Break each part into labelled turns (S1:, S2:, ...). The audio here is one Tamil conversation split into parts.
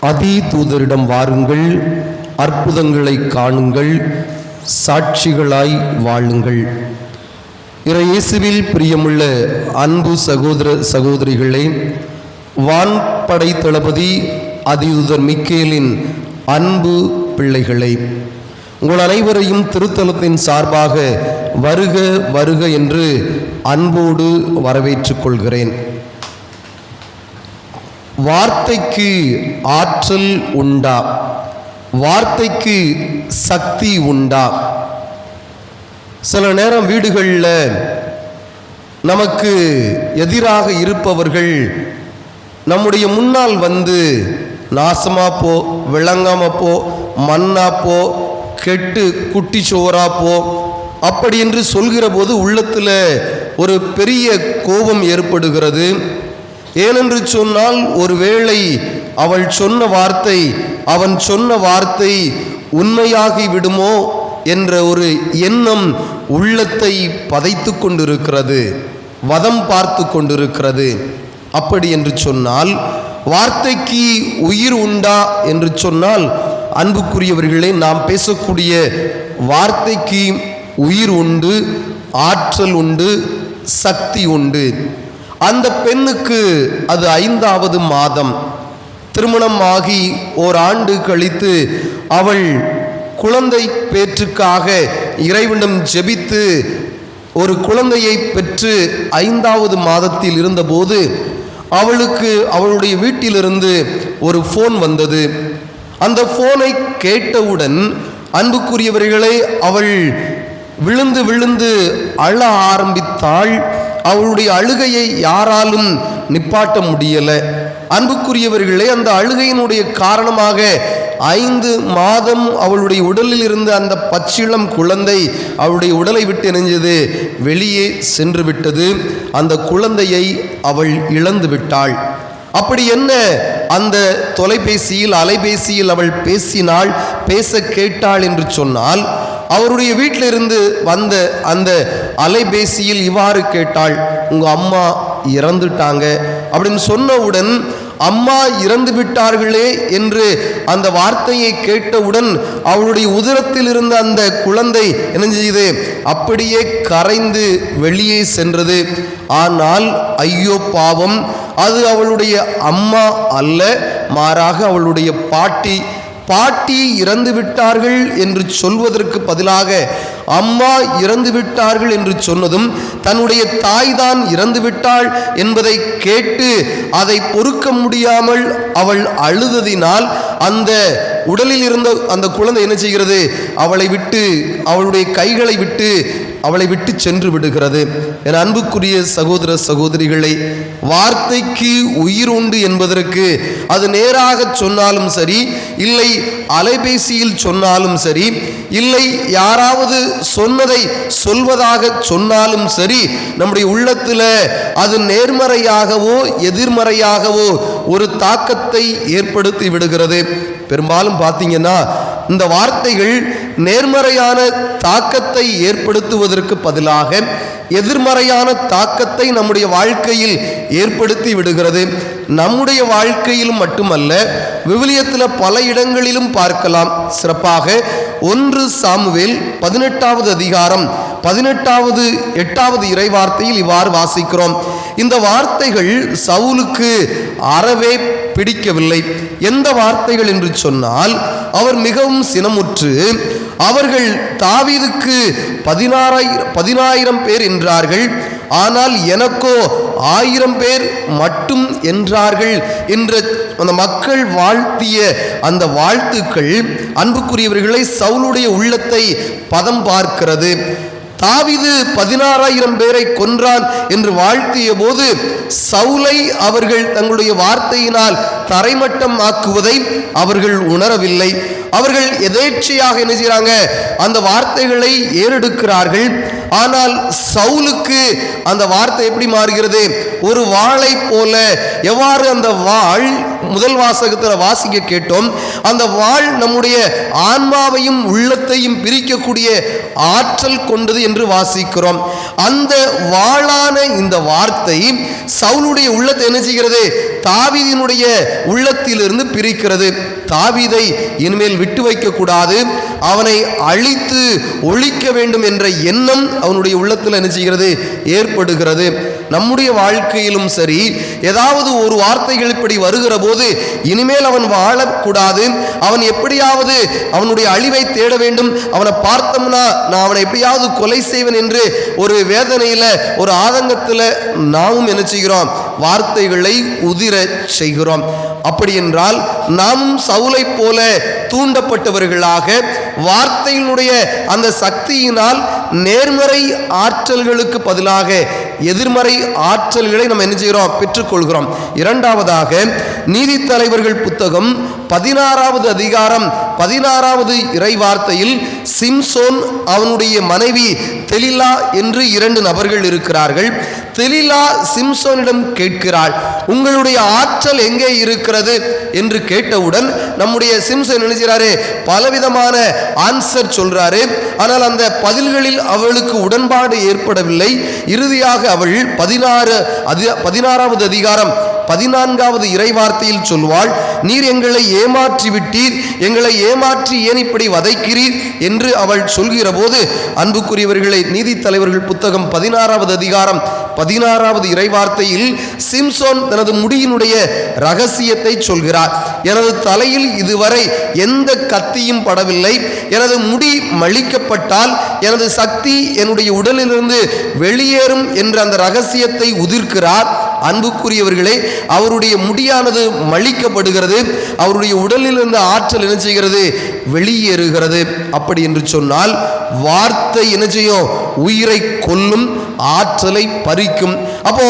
S1: அதி தூதரிடம் வாருங்கள் அற்புதங்களை காணுங்கள் சாட்சிகளாய் வாழுங்கள். இறை இயேசுவில் பிரியமுள்ள அன்பு சகோதர சகோதரிகளே வான்படை தளபதி அதிதூதர் மிக்கேலின் அன்பு பிள்ளைகளே உங்கள் அனைவரையும் திருத்தலத்தின் சார்பாக வருக வருக என்று அன்போடு வரவேற்றுக் கொள்கிறேன். வார்த்தைக்கு ஆற்றல் உண்டா? வார்த்தைக்கு சக்தி உண்டா? சில நேரம் வீடுகளில் நமக்கு எதிராக இருப்பவர்கள் நம்முடைய முன்னால் வந்து நாசமாக போ விளங்காமல் போ மண்ணா போ கெட்டு குட்டி சோறா போ அப்படி என்று சொல்கிற போது உள்ளத்தில் ஒரு பெரிய கோபம் ஏற்படுகிறது. ஏனென்று சொன்னால் ஒருவேளை அவள் சொன்ன வார்த்தை அவன் சொன்ன வார்த்தை உண்மையாகி விடுமோ என்ற ஒரு எண்ணம் உள்ளத்தை பதைத்து கொண்டிருக்கிறது வதம் பார்த்து கொண்டிருக்கிறது. அப்படி என்று சொன்னால் வார்த்தைக்கு உயிர் உண்டா என்று சொன்னால் அன்புக்குரியவர்களே நாம் பேசக்கூடிய வார்த்தைக்கு உயிர் உண்டு ஆற்றல் உண்டு சக்தி உண்டு. அந்த பெண்ணுக்கு அது ஐந்தாவது மாதம். திருமணம் ஆகி ஓராண்டு கழித்து அவள் குழந்தை பேற்றுக்காக இறைவனிடம் ஜெபித்து ஒரு குழந்தையை பெற்று ஐந்தாவது மாதத்தில் இருந்தபோது அவளுக்கு அவளுடைய வீட்டிலிருந்து ஒரு ஃபோன் வந்தது. அந்த ஃபோனை கேட்டவுடன் அன்புக்குரியவர்களை அவள் விழுந்து விழுந்து அழ ஆரம்பித்தாள். அவளுடைய அழுகையை யாராலும் நிப்பாட்ட முடியலை. அன்புக்குரியவர்களே அந்த அழுகையினுடைய காரணமாக ஐந்து மாதம் அவளுடைய உடலில் இருந்த அந்த பச்சிளம் குழந்தை அவளுடைய உடலை விட்டு இணைஞ்சது வெளியே சென்று விட்டது. அந்த குழந்தையை அவள் இழந்து விட்டாள். அப்படி என்ன அந்த தொலைபேசியில் அலைபேசியில் அவள் பேசினாள் பேச கேட்டாள் என்று சொன்னால் அவருடைய வீட்டில் இருந்து வந்த அந்த அலைபேசியில் இவ்வாறு கேட்டாள் உங்கள் அம்மா இறந்துட்டாங்க. அப்படின்னு சொன்னவுடன் அம்மா இறந்து விட்டார்களே என்று அந்த வார்த்தையை கேட்டவுடன் அவளுடைய உதரத்தில் இருந்த அந்த குழந்தை என்ன செய்யுது அப்படியே கரைந்து வெளியே சென்றது. ஆனால் ஐயோ பாவம் அது அவளுடைய அம்மா அல்ல மாறாக அவளுடைய பாட்டி பாட்டி இறந்து விட்டார்கள் என்று சொல்வதற்கு பதிலாக அம்மா இறந்து விட்டார்கள் என்று சொன்னதும் தன்னுடைய தாய் தான் இறந்து விட்டாள் என்பதை கேட்டு அதை பொறுக்க முடியாமல் அவள் அழுததினால் அந்த உடலில் இருந்த அந்த குழந்தை என்ன செய்கிறது? அவளை விட்டு அவளுடைய கைகளை விட்டு அவளை விட்டு சென்று விடுகிறது. என் அன்புக்குரிய சகோதர சகோதரிகளை வார்த்தைக்கு உயிர் உண்டு என்பதற்கு அது நேராக சொன்னாலும் சரி இல்லை அலைபேசியில் சொன்னாலும் சரி இல்லை யாராவது சொன்னதை சொல்வதாக சொன்னாலும் சரி நம்முடைய உள்ளத்தில் அது நேர்மறையாகவோ எதிர்மறையாகவோ ஒரு தாக்கத்தை ஏற்படுத்தி விடுகிறது. பெரும்பாலும் பார்த்தீங்கன்னா இந்த வார்த்தைகள் நேர்மறையான தாக்கத்தை ஏற்படுத்துவதற்கு பதிலாக எதிர்மறையான தாக்கத்தை நம்முடைய வாழ்க்கையில் ஏற்படுத்தி விடுகிறது. நம்முடைய வாழ்க்கையிலும் மட்டுமல்ல விவிலியத்தில் பல இடங்களிலும் பார்க்கலாம். சிறப்பாக ஒன்று சாமுவேல் பதினெட்டாவது அதிகாரம் பதினெட்டாவது எட்டாவது இறைவார்த்தையில் இவ்வாறு வாசிக்கிறோம். இந்த வார்த்தைகள் சவுலுக்கு அறவே பிடிக்கவில்லை. எந்த வார்த்தைகள் என்று சொன்னால் அவர் மிகவும் சினமுற்று அவர்கள் தாவீதுக்கு பதினாறாயிரம் பதினாயிரம் பேர் என்றார்கள். ஆனால் எனக்கோ ஆயிரம் பேர் மட்டும் என்றார்கள். என்ற அந்த மக்கள் வாழ்த்திய அந்த வாழ்த்துக்கள் அன்புக்குரியவர்களை சவுளுடைய உள்ளத்தை பதம் பார்க்கிறது. தாவிது பதினாறாயிரம் பேரை கொன்றான் என்று வாழ்த்திய போது சவுலை அவர்கள் தங்களுடைய வார்த்தையினால் தரைமட்டம் ஆக்குவதை அவர்கள் உணரவில்லை. அவர்கள் எதேச்சையாக என்ன செய்கிறாங்க? அந்த வார்த்தைகளை ஏறெடுக்கிறார்கள். ஆனால் சவுலுக்கு அந்த வார்த்தை எப்படி மாறுகிறது? ஒரு வாளை போல. எவ்வாறு அந்த வாழ் முதல் வாசகத்தில் வாசிக்க கேட்டோம். அந்த வாள் நம்முடைய ஆன்மாவையும் உள்ளத்தையும் பிரிக்கக்கூடிய ஆற்றல் கொண்டது என்று வாசிக்கிறோம். அந்த வாளான இந்த வார்த்தை சவுளுடைய உள்ளத்தை என்ன செய்கிறது? தாவிதினுடைய உள்ளத்திலிருந்து பிரிக்கிறது. தாவீதை இனிமேல் விட்டு வைக்கக்கூடாது அவனை அழித்து ஒழிக்க வேண்டும் என்ற எண்ணம் அவனுடைய உள்ளத்தில் என்ன செய்கிறது? ஏற்படுகிறது. நம்முடைய வாழ்க்கையிலும் சரி ஏதாவது ஒரு வார்த்தைகள் இப்படி வருகிற போது இனிமேல் அவன் வாழக்கூடாது. அவன் எப்படியாவது அவனுடைய அழிவை தேட வேண்டும். அவனை பார்த்தோம்னா நான் அவனை எப்படியாவது கொலை செய்வேன் என்று ஒரு வேதனையில் ஒரு ஆதங்கத்தில் நாமும் என்ன செய்கிறோம்? வார்த்தைகளை உதிர செய்கிறோம். அப்படி என்றால் நாமும் சவுலை போல தூண்டப்பட்டவர்களாக வார்த்தையினுடைய அந்த சக்தியினால் நேர்மறை ஆற்றல்களுக்கு பதிலாக எதிர்மறை ஆற்றல்களை நம்ம என்ன செய்கிறோம்? பெற்றுக்கொள்கிறோம். இரண்டாவதாக நீதித்தலைவர்கள் புத்தகம் பதினாறாவது அதிகாரம் பதினாறாவது இறை வார்த்தையில் சிம்சோன் அவனுடைய மனைவி தெலிலா என்று இரண்டு நபர்கள் இருக்கிறார்கள். தெலிலா சிம்சோனிடம் கேட்கிறாள் உங்களுடைய ஆற்றல் எங்கே இருக்கிறது? என்று கேட்டவுடன் நம்முடைய சிம்சோன் நினைச்சாரு பலவிதமான ஆன்சர் சொல்றாரு. ஆனால் அந்த பதில்களில் அவளுக்கு உடன்பாடு ஏற்படவில்லை. இறுதியாக அவள் பதினாறு அதி பதினாறாவது அதிகாரம் பதினான்காவது இறைவார்த்தையில் சொல்வாள் நீர் எங்களை ஏமாற்றி விட்டீர் எங்களை ஏமாற்றி ஏன் இப்படி வதைக்கிறீர்? என்று அவள் சொல்கிற போது அன்புக்குரியவர்களை நீதித்தலைவர்கள் புத்தகம் பதினாறாவது அதிகாரம் பதினாறாவது இறைவார்த்தையில் சிம்சோன் தனது முடியினுடைய ரகசியத்தை சொல்கிறார். எனது தலையில் இதுவரை எந்த கத்தியும் படவில்லை. எனது முடி மழிக்கப்பட்டால் எனது சக்தி என்னுடைய உடலிலிருந்து வெளியேறும் என்ற அந்த ரகசியத்தை உதிர்க்கிறார். அன்புக்குரியவர்களே அவருடைய முடியானது மழிக்கப்படுகிறது அவருடைய உடலில் இருந்த ஆற்றல் என்ன செய்கிறது? வெளியேறுகிறது. அப்படி என்று சொன்னால் வார்த்தை என்ன செய்யும்? உயிரை கொல்லும் ஆற்றலை பறிக்கும். அப்போ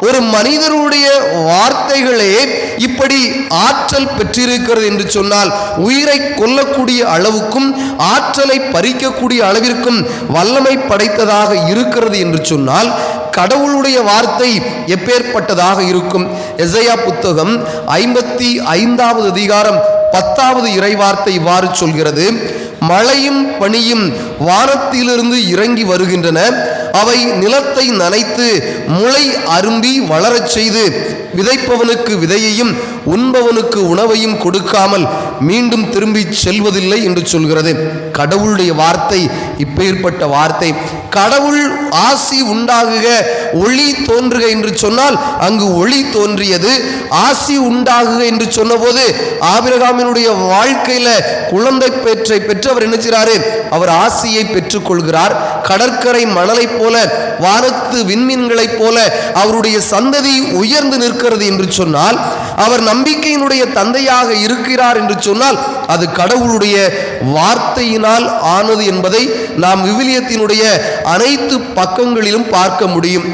S1: ஒரு மனிதருடைய வார்த்தைகளே இப்படி ஆற்றல் பெற்றிருக்கிறது என்று சொன்னால் உயிரை கொல்லக்கூடிய அளவுக்கும் ஆற்றலை பறிக்கக்கூடிய அளவிற்கும் வல்லமை படைத்ததாக இருக்கிறது என்று சொன்னால் கடவுளுடைய வார்த்தை எப்பேற்பட்டதாக இருக்கும்? எசையா புத்தகம் ஐம்பத்தி ஐந்தாவது அதிகாரம் பத்தாவது இறைவார்த்தை இவ்வாறு சொல்கிறது. மழையும் பனியும் வானத்திலிருந்து இறங்கி வருகின்றன. அவை நிலத்தை நனைத்து முளை அரும்பி வளரச் செய்து விதைப்பவனுக்கு விதையையும் உண்பவனுக்கு உணவையும் கொடுக்காமல் மீண்டும் திரும்பி செல்வதில்லை என்று சொல்கிறது. கடவுளுடைய வார்த்தை இப்பேற்பட்ட வார்த்தை. கடவுள் ஆசி உண்டாகுக ஒளி தோன்றுக என்று சொன்னால் அங்கு ஒளி தோன்றியது. ஆசி உண்டாகுக என்று சொன்னபோது ஆபிரகாமினுடைய வாழ்க்கையில குழந்தை பெற்றை பெற்றவர் என்ன செய்றாரு அவர் ஆசியை பெற்றுக்கொள்கிறார். கடற்கரை மணலைப் போல வானத்து விண்மீன்களைப் போல அவருடைய சந்ததி உயர்ந்து நிற்கிறது என்று சொன்னால் அவர் நம்பிக்கையினுடைய தந்தையாக இருக்கிறார் என்று சொன்னால் அது கடவுளுடைய வார்த்தையினால் ஆனது என்பதை நாம் விவிலியத்தினுடைய அனைத்து பக்கங்களிலும் பார்க்க முடியும்.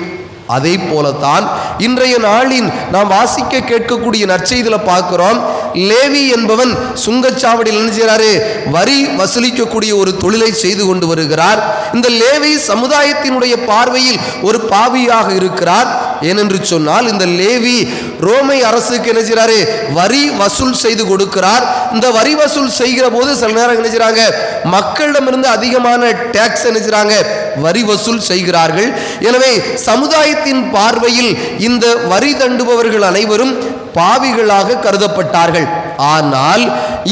S1: அதே போலத்தான் இன்றைய நாளின் நாம் வாசிக்க கேட்கக்கூடிய நற்செய்தியில் பார்க்கிறோம். லேவி என்பவன் சுங்கச்சாவடியில் என்ன செய்கிறாரு? வரி வசூலிக்கக்கூடிய ஒரு தொழிலை செய்து கொண்டு வருகிறார். இந்த லேவி சமுதாயத்தினுடைய பார்வையில் ஒரு பாவியாக இருக்கிறார். ஏனென்று சொன்னால் இந்த லேவி ரோமை அரசுக்கு என்ன செய்கிறாரு? வரி வசூல் செய்து கொடுக்கிறார். இந்த வரி வசூல் செய்கிற போது சில நேரம் என்ன செய்கிறாங்க? மக்களிடமிருந்து அதிகமான டேக்ஸ் என்ன செய்கிறாங்க? வரி வசூல் செய்கிறார்கள். எனவே சமுதாயத்தின் பார்வையில் இந்த வரி தண்டுபவர்கள் அனைவரும் பாவிகளாக கருதப்பட்டார்கள். ஆனால்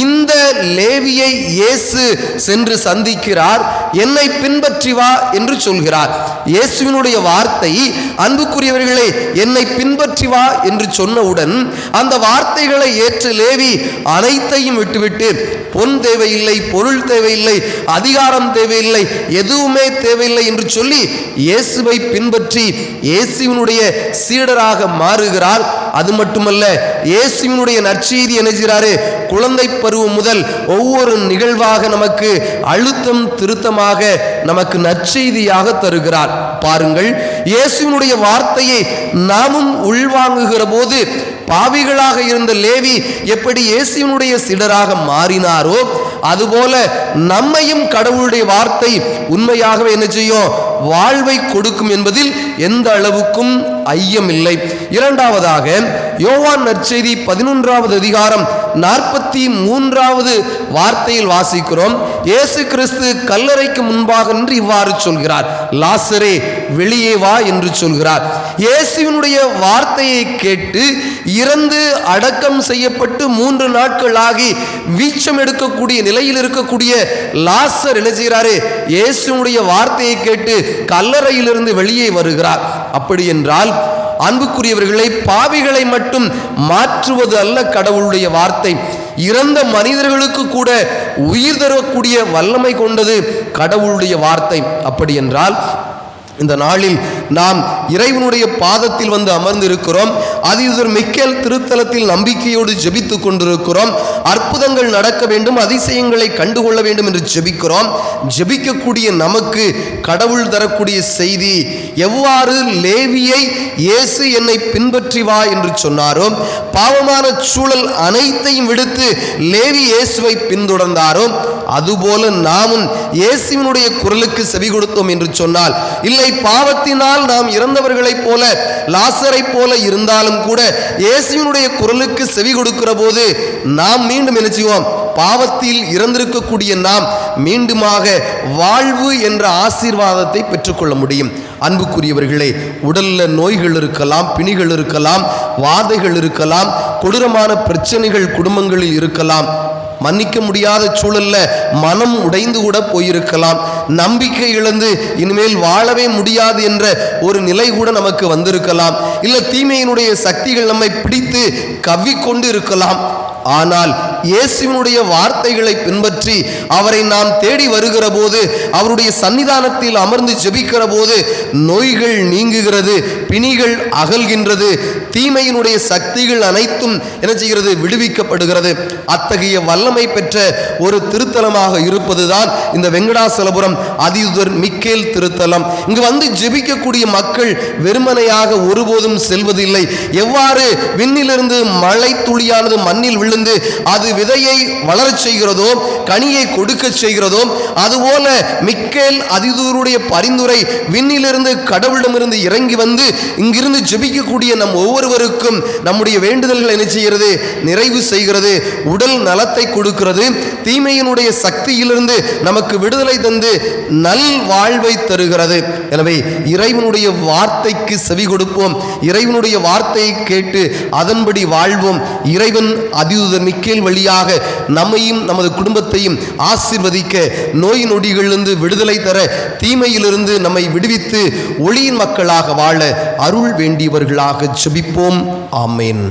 S1: இந்த லேவியை இயேசு சென்று சந்திக்கிறார். என்னை பின்பற்றி வா என்று சொல்கிறார். இயேசுவினுடைய வார்த்தை அன்புக்குரியவர்களே என்னை பின்பற்றி வா என்று சொன்னவுடன் அந்த வார்த்தைகளை ஏற்று லேவி அனைத்தையும் விட்டுவிட்டு பொன் தேவையில்லை பொருள் தேவையில்லை அதிகாரம் தேவையில்லை எதுவுமே தேவையில்லை என்று சொல்லி இயேசுவை பின்பற்றி இயேசுவினுடைய சீடராக மாறுகிறார். அது மட்டுமல்ல இயேசுவினுடைய நற்செய்தி என்ன செய்கிறாரு? குழந்தை பருவம் முதல் ஒவ்வொரு நிகழ்வாக நமக்கு அழுத்தம் திருத்தமாக நமக்கு நற்செய்தியாக தருகிறார். பாருங்கள் இயேசுவினுடைய வார்த்தையை நாமும் உள்வாங்குகிற போது பாவிகளாக இருந்த லேவி எப்படி இயேசுவினுடைய சிடராக மாறினாரோ அதுபோல நம்மையும் கடவுளுடைய வார்த்தை உண்மையாகவே என்ன செய்யும்? வாழ்வை கொடுக்கும் என்பதில் எந்த அளவுக்கும் ஐயமில்லை. இரண்டாவதாக யோவான் நற்செய்தி பதினொன்றாவது அதிகாரம் நாற்பத்தி மூன்றாவது வார்த்தையில் வாசிக்கிறோம். இயேசு கிறிஸ்து கல்லறைக்கு முன்பாக நின்று இவ்வாறு சொல்கிறார். லாசரே வெளியே வா என்று சொல்கிறார். இயேசுவினுடைய வார்த்தையை கேட்டு இறந்து அடக்கம் செய்யப்பட்டு மூன்று நாட்கள் ஆகி வீச்சம் எடுக்கக்கூடிய நிலையில் இருக்கக்கூடிய லாசர் என்ன செய்கிறாரு? இயேசுனுடைய வார்த்தையை கேட்டு கல்லறையிலிருந்து வெளியே வருகிறார். அப்படி என்றால் அன்புக்குரியவர்களை பாவிகளை மட்டும் மாற்றுவது அல்ல கடவுளுடைய வார்த்தை. இறந்த மனிதர்களுக்கு கூட உயிர் தரக்கூடிய வல்லமை கொண்டது கடவுளுடைய வார்த்தை. அப்படி என்றால் இந்த நாளில் நாம் இறைவனுடைய பாதத்தில் வந்து அமர்ந்திருக்கிறோம். அதிதர் மிக்கேல் திருத்தலத்தில் நம்பிக்கையோடு ஜெபித்துக் கொண்டிருக்கிறோம். அற்புதங்கள் நடக்க வேண்டும் அதிசயங்களை கண்டுகொள்ள வேண்டும் என்று ஜெபிக்கிறோம். ஜெபிக்கக்கூடிய நமக்கு கடவுள் தரக்கூடிய செய்தி எவ்வாறு லேவியை இயேசு என்னை பின்பற்றி வா என்று சொன்னாரோ பாவமான சூழல் அனைத்தையும் விடுத்து லேவி இயேசுவை பின்தொடர்ந்தாரோ அதுபோல நாமும் இயேசுவினுடைய குரலுக்கு செவி கொடுத்தோம் என்று சொன்னால் இல்லை பாவத்தினால் நாம் இறந்தவர்களைப் போல லாசரைப் போல இருந்தாலும் கூட இயேசுவினுடைய குரலுக்கு செவி கொடுக்கிற போது நாம் மீண்டும் என்ன செய்வோம்? பாவத்தில் இறந்திருக்கக்கூடிய நாம் மீண்டுமாக வாழ்வு என்ற ஆசீர்வாதத்தை பெற்றுக்கொள்ள முடியும். அன்புக்குரியவர்களே உடல்ல நோய்கள் இருக்கலாம் பிணிகள் இருக்கலாம் வாதைகள் இருக்கலாம் கொடூரமான பிரச்சனைகள் குடும்பங்களில் இருக்கலாம். மன்னிக்க முடியாத சூழல்ல மனம் உடைந்து கூட போயிருக்கலாம். நம்பிக்கை இழந்து இனிமேல் வாழவே முடியாது என்ற ஒரு நிலை கூட நமக்கு வந்திருக்கலாம். இல்லை தீமையினுடைய சக்திகள் நம்மை பிடித்து கவ்விக்கொண்டு இருக்கலாம். ஆனால் இயேசுவினுடைய வார்த்தைகளை பின்பற்றி அவரை நாம் தேடி வருகிற போது அவருடைய சன்னிதானத்தில் அமர்ந்து ஜெபிக்கிற போது நோய்கள் நீங்குகிறது பிணிகள் அகல்கின்றது தீமையினுடைய சக்திகள் அனைத்தும் என்ன செய்கிறது? விடுவிக்கப்படுகிறது. அத்தகைய வல்லமை பெற்ற ஒரு திருத்தலமாக இருப்பதுதான் இந்த வெங்கடாசலபுரம் அதியுதர் மிக்கேல் திருத்தலம். இங்கு வந்து ஜெபிக்கக்கூடிய மக்கள் வெறுமனையாக ஒருபோதும் செல்வதில்லை. எவ்வாறு விண்ணிலிருந்து மழை துளியானது மண்ணில் விழுந்து அது விதையை வளரச் செய்கிறதோ கனியை கொடுக்க செய்கிறதோ அதுபோல மிக்கேல் அதிதூருடைய பரிந்துரை விண்ணிலிருந்து கடவுளிடமிருந்து இறங்கி வந்து இங்கிருந்து ஜெபிக்கக்கூடிய நம் ஒவ்வொருவருக்கும் நம்முடைய வேண்டுதல்கள் என்ன செய்கிறது? நிறைவு செய்கிறது உடல் நலத்தை கொடுக்கிறது தீமையினுடைய சக்தியிலிருந்து நமக்கு விடுதலை தந்து நல் வாழ்வை தருகிறது. எனவே இறைவனுடைய வார்த்தைக்கு செவி கொடுப்போம். இறைவனுடைய வார்த்தையை கேட்டு அதன்படி வாழ்வோம். இறைவன் அதி அதிதூதர் மிக்கேல் வழியாக நம்மையும் நமது குடும்பத்தையும் ஆசிர்வதிக்க நோய் நொடிகளிலிருந்து விடுதலை தர தீமையிலிருந்து நம்மை விடுவித்து ஒளியின் மக்களாக வாழ அருள் வேண்டியவர்களாக ஜெபிப்போம். ஆமேன்.